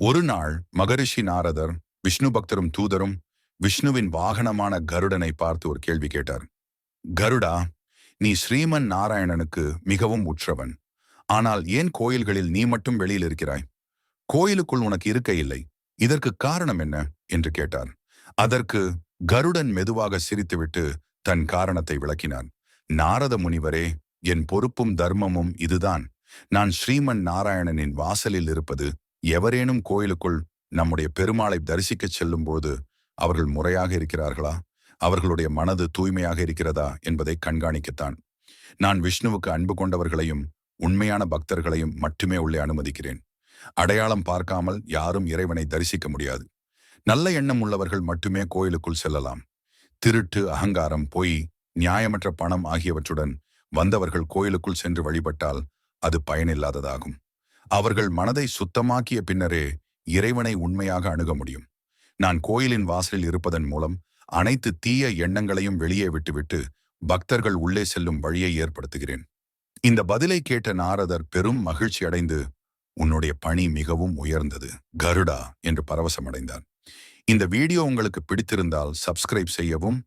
ஒரு நாள் மகரிஷி நாரதர் விஷ்ணு பக்தரும் தூதரும் விஷ்ணுவின் வாகனமான கருடனை பார்த்து ஒரு கேள்வி கேட்டார். கருடா நீ ஸ்ரீமன் நாராயணனுக்கு மிகவும் உற்றவன். ஆனால் ஏன் கோயில்களில் நீ மட்டும் வெளியில் இருக்கிறாய்? கோயிலுக்குள் உனக்கு இருக்க இல்லை. இதற்கு காரணம் என்ன? என்று கேட்டார். அதற்கு கருடன் மெதுவாக சிரித்துவிட்டு தன் காரணத்தை விளக்கினான் நாரத முனிவரே என் பொறுப்பும் தர்மமும் இதுதான். நான் ஸ்ரீமன் நாராயணனின் வாசலில் இருப்பது எவரேனும் கோயிலுக்குள் நம்முடைய பெருமாளை தரிசிக்கச் செல்லும்போது அவர்கள் முறையாக இருக்கிறார்களா? அவர்களுடைய மனது தூய்மையாக இருக்கிறதா? என்பதை கண்காணிக்கத்தான். நான் விஷ்ணுவுக்கு அன்பு கொண்டவர்களையும் உண்மையான பக்தர்களையும் மட்டுமே உள்ளே அனுமதிக்கிறேன். அடையாளம் பார்க்காமல் யாரும் இறைவனை தரிசிக்க முடியாது. நல்ல எண்ணம் உள்ளவர்கள் மட்டுமே கோயிலுக்குள் செல்லலாம். திருட்டு அகங்காரம் பொய் நியாயமற்ற பணம் ஆகியவற்றுடன் வந்தவர்கள் கோயிலுக்குள் சென்று வழிபட்டால் அது பயனில்லாததாகும். அவர்கள் மனதை சுத்தமாக்கிய பின்னரே இறைவனை உண்மையாக அணுக முடியும். நான் கோயிலின் வாசலில் இருப்பதன் மூலம் அனைத்து தீய எண்ணங்களையும் வெளியே விட்டுவிட்டு பக்தர்கள் உள்ளே செல்லும் வழியை ஏற்படுத்துகிறேன். இந்த பதிலை கேட்ட நாரதர் பெரும் மகிழ்ச்சி அடைந்து உன்னுடைய பணி மிகவும் உயர்ந்தது கருடா என்று பரவசமடைந்தார் இந்த வீடியோ உங்களுக்கு பிடித்திருந்தால் சப்ஸ்கிரைப் செய்யவும்